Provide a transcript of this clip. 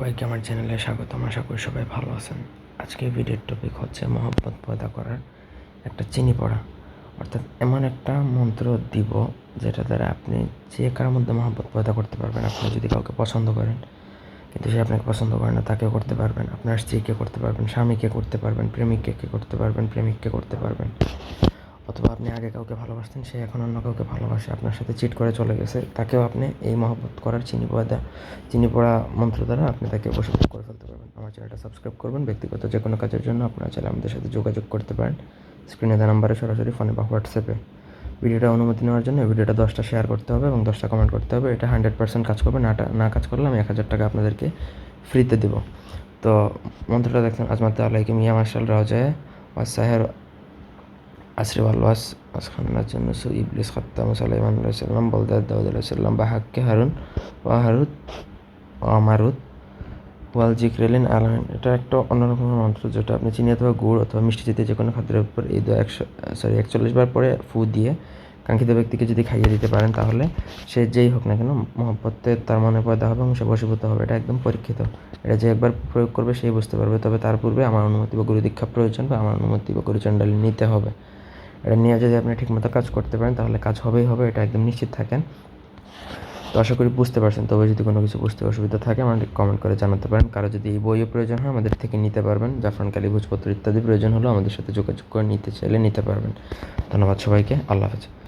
সবাইকে আমার চ্যানেলে স্বাগতম। আশা করি সবাই ভালো আছেন। আজকে ভিডিওর টপিক হচ্ছে মহব্বত পয়দা করার একটা চিনি পড়া। অর্থাৎ এমন একটা মন্ত্র দিব যেটা দ্বারা আপনি যে কারোর মধ্যে মহব্বত পয়দা করতে পারবেন, আপনি যদি কাউকে পছন্দ করেন, কিন্তু সে আপনাকে পছন্দ করে না, তাকেও করতে পারবেন। আপনার স্ত্রীকে করতে পারবেন, স্বামীকে করতে পারবেন, প্রেমিককে করতে পারবেন, প্রেমিককে করতে পারবেন। অথবা আপনি আগে কাউকে ভালোবাসতেন, সে এখন অন্য কাউকে ভালোবাসে, আপনার সাথে চিট করে চলে গেছে, তাকেও আপনি এই মহব্বত করার চিনি পয়দা চিনি পড়া মন্ত্র দ্বারা আপনি তাকে বসবাস করে ফেলতে পারবেন। আমার চ্যানেলটা সাবস্ক্রাইব করবেন, ব্যক্তিগত যে কোনো কাজের জন্য আপনারা চাইলে আমাদের সাথে যোগাযোগ করতে পারেন। স্ক্রিনে দেওয়া নাম্বারে সরাসরি ফোনে বা হোয়াটসঅ্যাপে ভিডিওটা অনুমতি নেওয়ার জন্য ভিডিওটা দশটা শেয়ার করতে হবে এবং দশটা কমেন্ট করতে হবে। এটা হান্ড্রেড পার্সেন্ট কাজ করবে না না কাজ করলে আমি এক হাজার টাকা আপনাদেরকে ফ্রিতে দেবো। তো মন্ত্রটা দেখেন আজমাতে আলাইকে মিয়া মার্শাল রাজায় ওয়াসাহের আসরে ওয়াস আসখান্নার জন্য ইবলিস খত্তাম সালাইমান আলাইসাল্লাম বলদাদ দাউদ আলাইসাল্লাম বা হাক্কে হারুন, ওয়া হারুত আমারুত ওয়াল জিক্রেলিন আলহান এটা একটা অন্যরকম মন্ত্র যেটা আপনি চিনি অথবা গুড় অথবা মিষ্টি জাতীয় যে কোনো খাদ্যের উপর এই দু একশো সরি একচল্লিশ বার পরে ফু দিয়ে কাঙ্ক্ষিত ব্যক্তিকে যদি খাইয়ে দিতে পারেন তাহলে সে যেই হোক না কেন মহব্বতে তার মনে পয়দা হবে এবং সে বশীভূত হবে। এটা একদম পরীক্ষিত। এটা যে একবার প্রয়োগ করবে সেই বুঝতে পারবে। তবে তার পূর্বে আমার অনুমতি বা গুরু দীক্ষা প্রয়োজন বা আমার অনুমতি বা গুরুচণ্ডালী নিতে হবে। এটা নিয়ে যদি আপনি ঠিকমতো কাজ করতে পারেন, তাহলে কাজ হবেই হবে, এটা একদম নিশ্চিত থাকেন। তো আশা করি বুঝতে পারছেন। তবে যদি কোনো কিছু বুঝতে অসুবিধা থাকে, আমাদের কমেন্ট করে জানাতে পারেন। কারও যদি এই বইও প্রয়োজন হয়, আমাদের থেকে নিতে পারবেন। জাফরান কালী ভোজপত্র ইত্যাদি প্রয়োজন হলেও আমাদের সাথে যোগাযোগ করে নিতে চাইলে নিতে পারবেন। ধন্যবাদ সবাইকে। আল্লাহ হাফেজ।